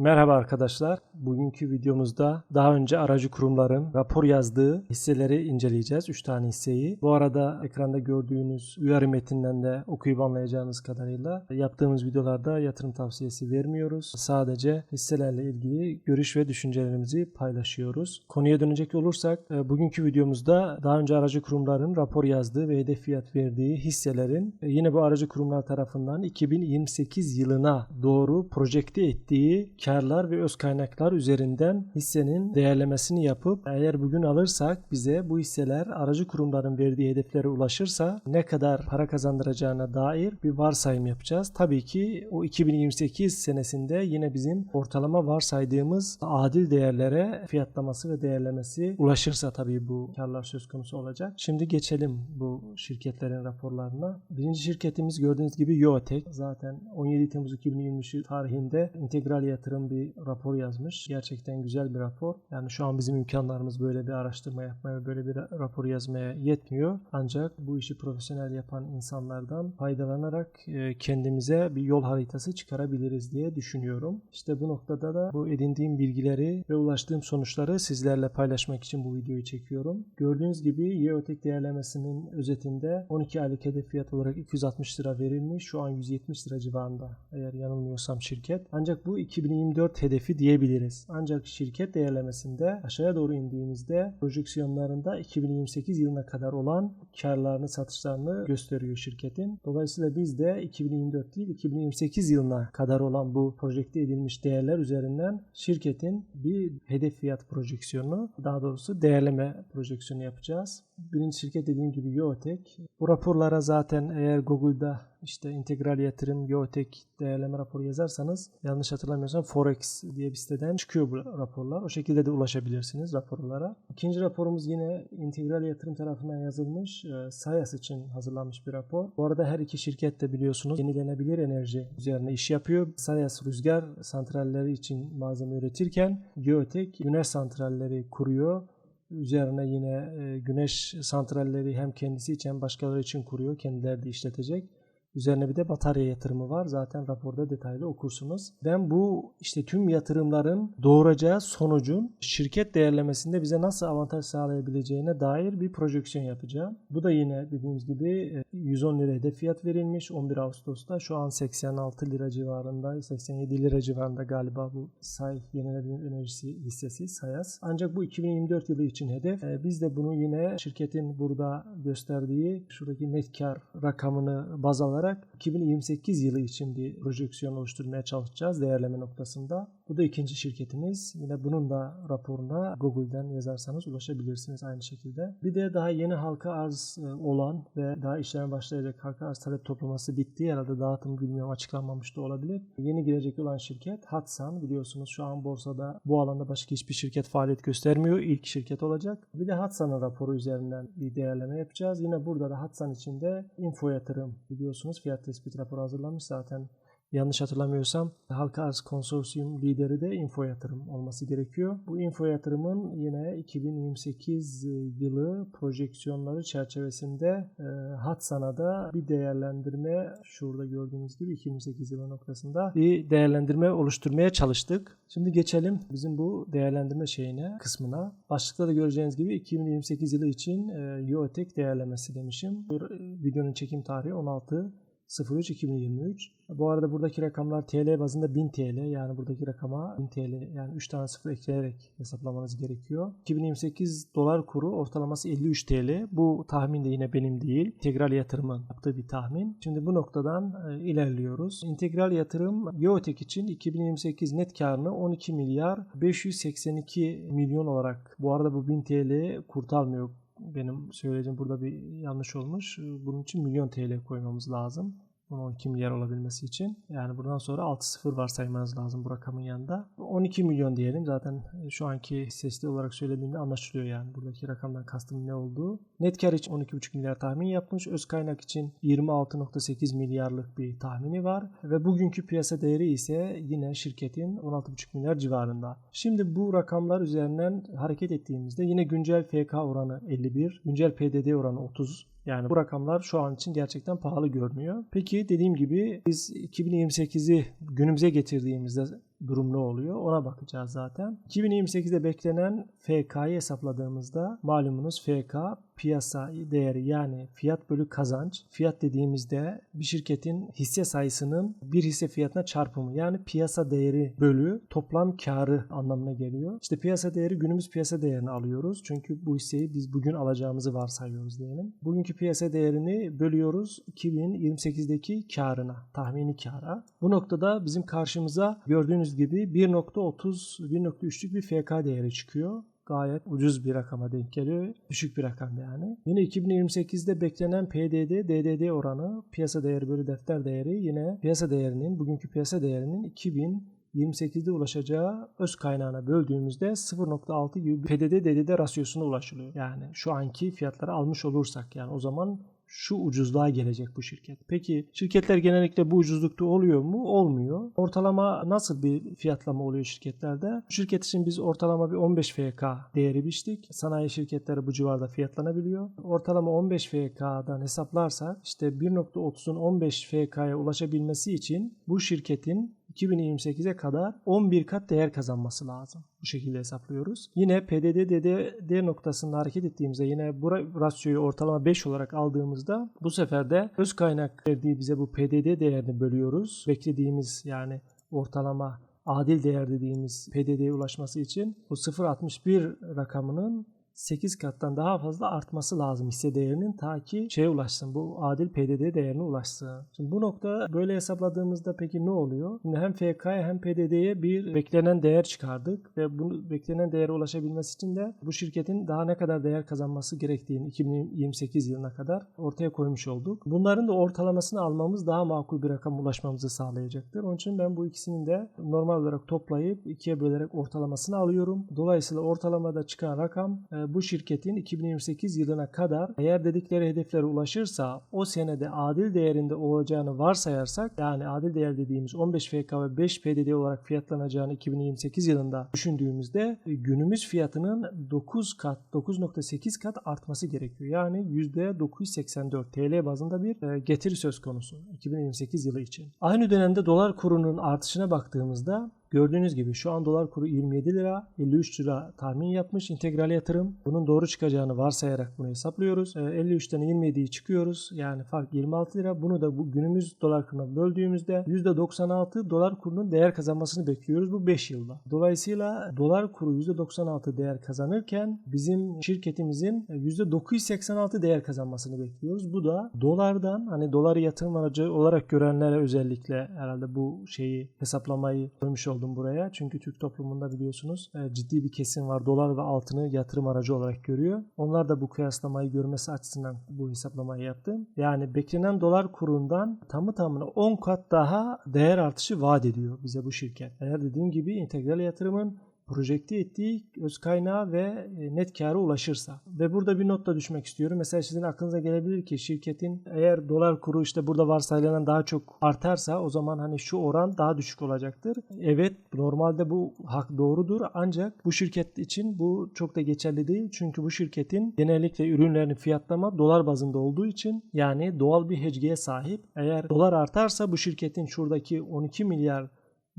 Merhaba arkadaşlar. Bugünkü videomuzda daha önce aracı kurumların rapor yazdığı hisseleri inceleyeceğiz. 3 tane hisseyi. Bu arada ekranda gördüğünüz uyarı metinden de okuyup anlayacağınız kadarıyla yaptığımız videolarda yatırım tavsiyesi vermiyoruz. Sadece hisselerle ilgili görüş ve düşüncelerimizi paylaşıyoruz. Konuya dönecek olursak e, bugünkü videomuzda daha önce aracı kurumların rapor yazdığı ve hedef fiyat verdiği hisselerin e, yine bu aracı kurumlar tarafından 2028 yılına doğru projekte ettiği karlar ve öz kaynaklar üzerinden hissenin değerlemesini yapıp eğer bugün alırsak bize bu hisseler aracı kurumların verdiği hedeflere ulaşırsa ne kadar para kazandıracağına dair bir varsayım yapacağız. Tabii ki o 2028 senesinde yine bizim ortalama varsaydığımız adil değerlere fiyatlaması ve değerlemesi ulaşırsa tabii bu karlar söz konusu olacak. Şimdi geçelim bu şirketlerin raporlarına. Birinci şirketimiz gördüğünüz gibi Yotek. Zaten 17 Temmuz 2023 tarihinde integral yatırım bir rapor yazmış. Gerçekten güzel bir rapor. Yani şu an bizim imkanlarımız böyle bir araştırma yapmaya, böyle bir rapor yazmaya yetmiyor. Ancak bu işi profesyonel yapan insanlardan faydalanarak e, kendimize bir yol haritası çıkarabiliriz diye düşünüyorum. İşte bu noktada da bu edindiğim bilgileri ve ulaştığım sonuçları sizlerle paylaşmak için bu videoyu çekiyorum. Gördüğünüz gibi Yeotek değerlemesinin özetinde 12 aylık hedef fiyat olarak 260 lira verilmiş. Şu an 170 lira civarında eğer yanılmıyorsam şirket. Ancak bu 2024 hedefi diyebiliriz. Ancak şirket değerlemesinde aşağıya doğru indiğimizde projeksiyonlarında 2028 yılına kadar olan karlarını, satışlarını gösteriyor şirketin. Dolayısıyla biz de 2024 değil 2028 yılına kadar olan bu projekte edilmiş değerler üzerinden şirketin bir hedef fiyat projeksiyonu, daha doğrusu değerleme projeksiyonu yapacağız. Birinci şirket dediğim gibi Yotek. Bu raporlara zaten eğer Google'da işte integral yatırım, Yotek değerleme raporu yazarsanız yanlış hatırlamıyorsam Forex diye bir siteden çıkıyor bu raporlar. O şekilde de ulaşabilirsiniz raporlara. İkinci raporumuz yine integral yatırım tarafından yazılmış. E, Sayas için hazırlanmış bir rapor. Bu arada her iki şirket de biliyorsunuz yenilenebilir enerji üzerine iş yapıyor. Sayas rüzgar santralleri için malzeme üretirken Geotek güneş santralleri kuruyor üzerine yine güneş santralleri hem kendisi için hem başkaları için kuruyor. Kendileri de işletecek. Üzerine bir de batarya yatırımı var. Zaten raporda detaylı okursunuz. Ben bu işte tüm yatırımların doğuracağı sonucun şirket değerlemesinde bize nasıl avantaj sağlayabileceğine dair bir projeksiyon yapacağım. Bu da yine dediğimiz gibi 110 lira hedef fiyat verilmiş 11 Ağustos'ta. Şu an 86 lira civarında, 87 lira civarında galiba bu say yenilenebilir enerjisi hissesi Sayas. Ancak bu 2024 yılı için hedef. Biz de bunu yine şirketin burada gösterdiği şuradaki net kar rakamını baz alarak olarak 2028 yılı için bir projeksiyon oluşturmaya çalışacağız değerleme noktasında. Bu da ikinci şirketimiz. Yine bunun da raporuna Google'den yazarsanız ulaşabilirsiniz aynı şekilde. Bir de daha yeni halka arz e, olan ve daha işleme başlayacak halka arz talep toplaması bitti. Herhalde dağıtım bilmiyorum açıklanmamış da olabilir. Yeni girecek olan şirket Hatsan. Biliyorsunuz şu an borsada bu alanda başka hiçbir şirket faaliyet göstermiyor. İlk şirket olacak. Bir de Hatsan'ın raporu üzerinden bir değerleme yapacağız. Yine burada da Hatsan içinde info yatırım biliyorsunuz fiyat tespit raporu hazırlanmış zaten yanlış hatırlamıyorsam halka arz konsorsiyum lideri de info yatırım olması gerekiyor. Bu info yatırımın yine 2028 yılı projeksiyonları çerçevesinde e, Hatsan'a bir değerlendirme şurada gördüğünüz gibi 2028 yılı noktasında bir değerlendirme oluşturmaya çalıştık. Şimdi geçelim bizim bu değerlendirme şeyine kısmına. Başlıkta da göreceğiniz gibi 2028 yılı için e, Yotek değerlemesi demişim. Bu videonun çekim tarihi 16 03 2023. Bu arada buradaki rakamlar TL bazında 1000 TL yani buradaki rakama 1000 TL yani 3 tane sıfır ekleyerek hesaplamanız gerekiyor. 2028 dolar kuru ortalaması 53 TL. Bu tahmin de yine benim değil. İntegral yatırımın yaptığı bir tahmin. Şimdi bu noktadan e, ilerliyoruz. İntegral yatırım Yotek için 2028 net karını 12 milyar 582 milyon olarak bu arada bu 1000 TL kurtarmıyor benim söylediğim burada bir yanlış olmuş. Bunun için milyon TL koymamız lazım. 12 milyar olabilmesi için. Yani buradan sonra 6 sıfır varsaymanız lazım bu rakamın yanında. 12 milyon diyelim. Zaten şu anki sesli olarak söylediğimde anlaşılıyor yani buradaki rakamdan kastım ne olduğu. Net kar için 12,5 milyar tahmin yapmış. Öz kaynak için 26,8 milyarlık bir tahmini var. Ve bugünkü piyasa değeri ise yine şirketin 16,5 milyar civarında. Şimdi bu rakamlar üzerinden hareket ettiğimizde yine güncel FK oranı 51, güncel PDD oranı 30, yani bu rakamlar şu an için gerçekten pahalı görünüyor. Peki dediğim gibi biz 2028'i günümüze getirdiğimizde durum ne oluyor ona bakacağız zaten. 2028'de beklenen FK'yı hesapladığımızda malumunuz FK piyasa değeri yani fiyat bölü kazanç. Fiyat dediğimizde bir şirketin hisse sayısının bir hisse fiyatına çarpımı yani piyasa değeri bölü toplam karı anlamına geliyor. İşte piyasa değeri günümüz piyasa değerini alıyoruz. Çünkü bu hisseyi biz bugün alacağımızı varsayıyoruz diyelim. Bugünkü piyasa değerini bölüyoruz 2028'deki karına, tahmini kara. Bu noktada bizim karşımıza gördüğünüz gibi 1.30, 1.3'lük bir FK değeri çıkıyor gayet ucuz bir rakama denk geliyor. Düşük bir rakam yani. Yine 2028'de beklenen PDD, DDD oranı piyasa değeri bölü defter değeri yine piyasa değerinin, bugünkü piyasa değerinin 2028'de ulaşacağı öz kaynağına böldüğümüzde 0.6 gibi PDD DDD rasyosuna ulaşılıyor. Yani şu anki fiyatları almış olursak yani o zaman şu ucuzluğa gelecek bu şirket. Peki şirketler genellikle bu ucuzlukta oluyor mu? Olmuyor. Ortalama nasıl bir fiyatlama oluyor şirketlerde? Şirket için biz ortalama bir 15 FK değeri biçtik. Sanayi şirketleri bu civarda fiyatlanabiliyor. Ortalama 15 FK'dan hesaplarsak işte 1.30'un 15 FK'ya ulaşabilmesi için bu şirketin 2028'e kadar 11 kat değer kazanması lazım. Bu şekilde hesaplıyoruz. Yine PDD DDD noktasında hareket ettiğimizde yine bu rasyoyu ortalama 5 olarak aldığımızda bu sefer de öz kaynak verdiği bize bu PDD değerini bölüyoruz. Beklediğimiz yani ortalama adil değer dediğimiz PDD'ye ulaşması için bu 0.61 rakamının 8 kattan daha fazla artması lazım hisse değerinin ta ki şeye ulaşsın. Bu adil PDD değerine ulaşsın. Şimdi bu nokta böyle hesapladığımızda peki ne oluyor? Şimdi hem FK'ya hem PDD'ye bir beklenen değer çıkardık ve bunu beklenen değere ulaşabilmesi için de bu şirketin daha ne kadar değer kazanması gerektiğini 2028 yılına kadar ortaya koymuş olduk. Bunların da ortalamasını almamız daha makul bir rakam ulaşmamızı sağlayacaktır. Onun için ben bu ikisinin de normal olarak toplayıp ikiye bölerek ortalamasını alıyorum. Dolayısıyla ortalamada çıkan rakam e, bu şirketin 2028 yılına kadar eğer dedikleri hedeflere ulaşırsa o senede adil değerinde olacağını varsayarsak yani adil değer dediğimiz 15 FK ve 5 PDD olarak fiyatlanacağını 2028 yılında düşündüğümüzde e, günümüz fiyatının 9 kat 9.8 kat artması gerekiyor. Yani %984 TL bazında bir e, getiri söz konusu 2028 yılı için. Aynı dönemde dolar kurunun artışına baktığımızda Gördüğünüz gibi şu an dolar kuru 27 lira, 53 lira tahmin yapmış integral yatırım. Bunun doğru çıkacağını varsayarak bunu hesaplıyoruz. 53'ten 27'yi çıkıyoruz. Yani fark 26 lira. Bunu da bu günümüz dolar kuruna böldüğümüzde %96 dolar kurunun değer kazanmasını bekliyoruz bu 5 yılda. Dolayısıyla dolar kuru %96 değer kazanırken bizim şirketimizin %986 değer kazanmasını bekliyoruz. Bu da dolardan hani doları yatırım aracı olarak görenlere özellikle herhalde bu şeyi hesaplamayı koymuş olduk oldum buraya. Çünkü Türk toplumunda biliyorsunuz e, ciddi bir kesim var. Dolar ve altını yatırım aracı olarak görüyor. Onlar da bu kıyaslamayı görmesi açısından bu hesaplamayı yaptım. Yani beklenen dolar kurundan tamı tamına 10 kat daha değer artışı vaat ediyor bize bu şirket. Eğer dediğim gibi integral yatırımın projekte ettiği öz kaynağı ve e, net kâra ulaşırsa. Ve burada bir not da düşmek istiyorum. Mesela sizin aklınıza gelebilir ki şirketin eğer dolar kuru işte burada varsayılan daha çok artarsa o zaman hani şu oran daha düşük olacaktır. Evet normalde bu hak doğrudur ancak bu şirket için bu çok da geçerli değil. Çünkü bu şirketin genellikle ürünlerini fiyatlama dolar bazında olduğu için yani doğal bir hecgeye sahip. Eğer dolar artarsa bu şirketin şuradaki 12 milyar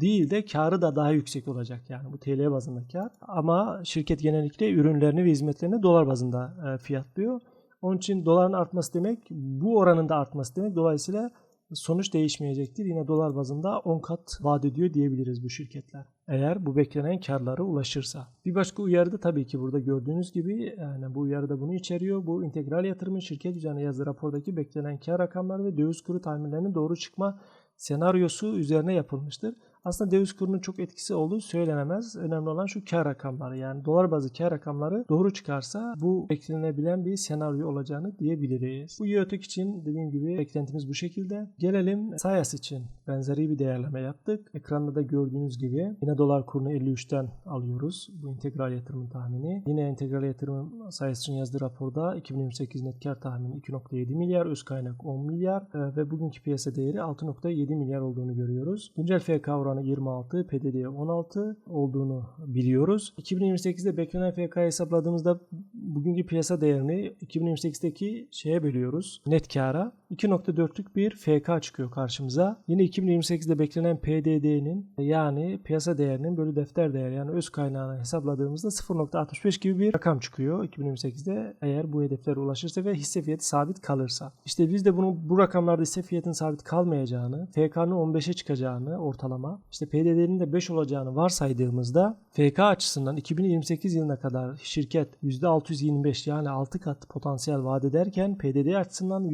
değil de karı da daha yüksek olacak yani bu TL bazında kar. Ama şirket genellikle ürünlerini ve hizmetlerini dolar bazında e, fiyatlıyor. Onun için doların artması demek bu oranın da artması demek. Dolayısıyla sonuç değişmeyecektir. Yine dolar bazında 10 kat vaat ediyor diyebiliriz bu şirketler. Eğer bu beklenen karlara ulaşırsa. Bir başka uyarı da tabii ki burada gördüğünüz gibi yani bu uyarı da bunu içeriyor. Bu integral yatırımın şirket üzerine yazdığı rapordaki beklenen kar rakamları ve döviz kuru tahminlerinin doğru çıkma senaryosu üzerine yapılmıştır. Aslında döviz kurunun çok etkisi olduğu söylenemez. Önemli olan şu kar rakamları yani dolar bazı kar rakamları doğru çıkarsa bu beklenebilen bir senaryo olacağını diyebiliriz. Bu YÖTÜK için dediğim gibi beklentimiz bu şekilde. Gelelim Sayas için benzeri bir değerleme yaptık. Ekranda da gördüğünüz gibi yine dolar kurunu 53'ten alıyoruz. Bu integral yatırımın tahmini. Yine integral yatırımın Sayas için yazdığı raporda 2028 net kar tahmini 2.7 milyar, öz kaynak 10 milyar e, ve bugünkü piyasa değeri 6.7 milyar olduğunu görüyoruz. Güncel FK oranı oranı 26, PDD 16 olduğunu biliyoruz. 2028'de beklenen FK hesapladığımızda bugünkü piyasa değerini 2028'deki şeye bölüyoruz. Net kara 2.4'lük bir FK çıkıyor karşımıza. Yine 2028'de beklenen PDD'nin yani piyasa değerinin bölü defter değeri yani öz kaynağını hesapladığımızda 0.65 gibi bir rakam çıkıyor 2028'de eğer bu hedeflere ulaşırsa ve hisse fiyatı sabit kalırsa. İşte biz de bunu bu rakamlarda hisse fiyatının sabit kalmayacağını, FK'nın 15'e çıkacağını ortalama, işte PDD'nin de 5 olacağını varsaydığımızda FK açısından 2028 yılına kadar şirket %625 yani 6 kat potansiyel vaat ederken PDD açısından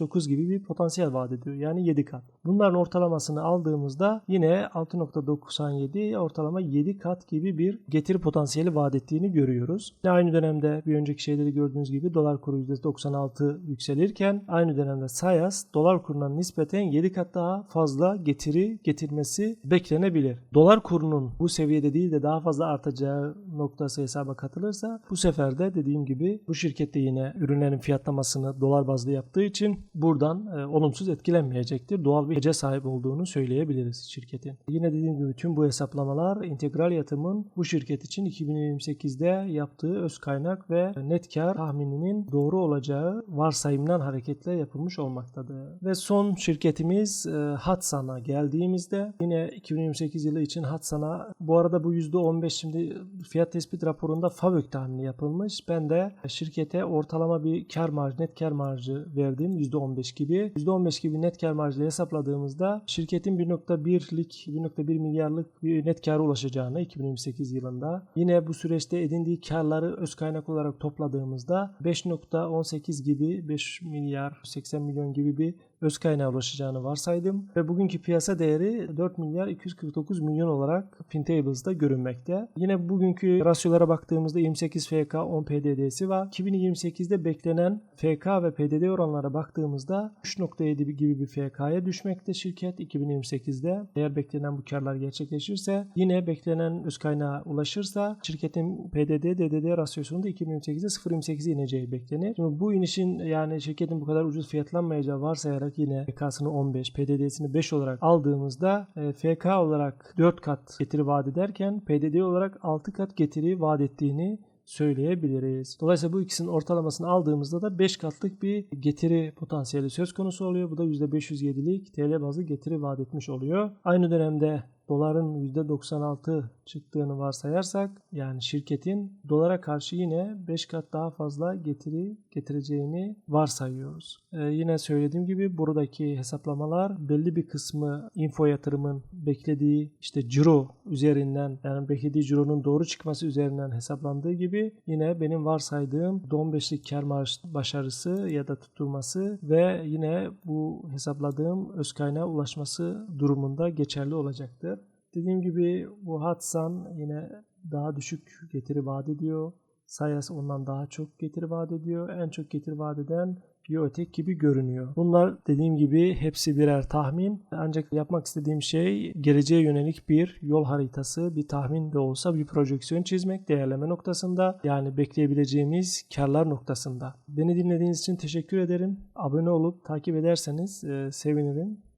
%769 gibi bir potansiyel vaat ediyor. Yani 7 kat. Bunların ortalamasını aldığımızda yine 6.97 ortalama 7 kat gibi bir getiri potansiyeli vaat ettiğini görüyoruz. Yine aynı dönemde bir önceki şeyleri gördüğünüz gibi dolar kuru %96 yükselirken aynı dönemde Sayas dolar kuruna nispeten 7 kat daha fazla getiri getirmesi beklenebilir. Dolar kurunun bu seviyede değil de daha fazla artacağı noktası hesaba katılırsa bu sefer de dediğim gibi bu şirkette yine ürünlerin fiyatlamasını dolar bazlı yaptığı için buradan e, olumsuz etkilenmeyecektir. Doğal bir hece sahip olduğunu söyleyebiliriz şirketin. Yine dediğim gibi tüm bu hesaplamalar integral yatırımın bu şirket için 2028'de yaptığı öz kaynak ve net kar tahmininin doğru olacağı varsayımdan hareketle yapılmış olmaktadır. Ve son şirketimiz e, Hatsan'a geldiğimizde yine 2028 yılı için Hatsan'a bu arada bu %15 şimdi fiyat tespit raporunda FAVÖK tahmini yapılmış. Ben de şirkete ortalama bir kar marjı, net kar marjı verdim %15 gibi. %15 gibi net kar marjıyla hesapladığımızda şirketin 1.1'lik 1.1 milyarlık bir net kara ulaşacağını 2028 yılında yine bu süreçte edindiği karları öz kaynak olarak topladığımızda 5.18 gibi 5 milyar 80 milyon gibi bir öz kaynağa ulaşacağını varsaydım ve bugünkü piyasa değeri 4 milyar 249 milyon olarak Fintables'da görünmekte. Yine bugünkü rasyolara baktığımızda 28 FK 10 PDD'si var. 2028'de beklenen FK ve PDD oranlara baktığımızda 3.7 gibi bir FK'ya düşmekte şirket 2028'de. Eğer beklenen bu karlar gerçekleşirse yine beklenen öz kaynağa ulaşırsa şirketin PDD DDD rasyosunda 2028'de 0.28'e ineceği beklenir. Şimdi bu inişin yani şirketin bu kadar ucuz fiyatlanmayacağı varsayarak yine FK'sını 15, PDD'sini 5 olarak aldığımızda e, FK olarak 4 kat getiri vaat ederken PDD olarak 6 kat getiri vaat ettiğini söyleyebiliriz. Dolayısıyla bu ikisinin ortalamasını aldığımızda da 5 katlık bir getiri potansiyeli söz konusu oluyor. Bu da %507'lik TL bazlı getiri vaat etmiş oluyor. Aynı dönemde doların %96 çıktığını varsayarsak yani şirketin dolara karşı yine 5 kat daha fazla getiri getireceğini varsayıyoruz. Ee, yine söylediğim gibi buradaki hesaplamalar belli bir kısmı info yatırımın beklediği işte ciro üzerinden yani beklediği cironun doğru çıkması üzerinden hesaplandığı gibi yine benim varsaydığım %15'lik kar marj başarısı ya da tutturması ve yine bu hesapladığım öz kaynağa ulaşması durumunda geçerli olacaktır. Dediğim gibi bu Hatsan yine daha düşük getiri vaat ediyor. Sayas ondan daha çok getiri vaat ediyor. En çok getiri vaat eden Biotek gibi görünüyor. Bunlar dediğim gibi hepsi birer tahmin. Ancak yapmak istediğim şey geleceğe yönelik bir yol haritası, bir tahmin de olsa bir projeksiyon çizmek değerleme noktasında yani bekleyebileceğimiz karlar noktasında. Beni dinlediğiniz için teşekkür ederim. Abone olup takip ederseniz e, sevinirim.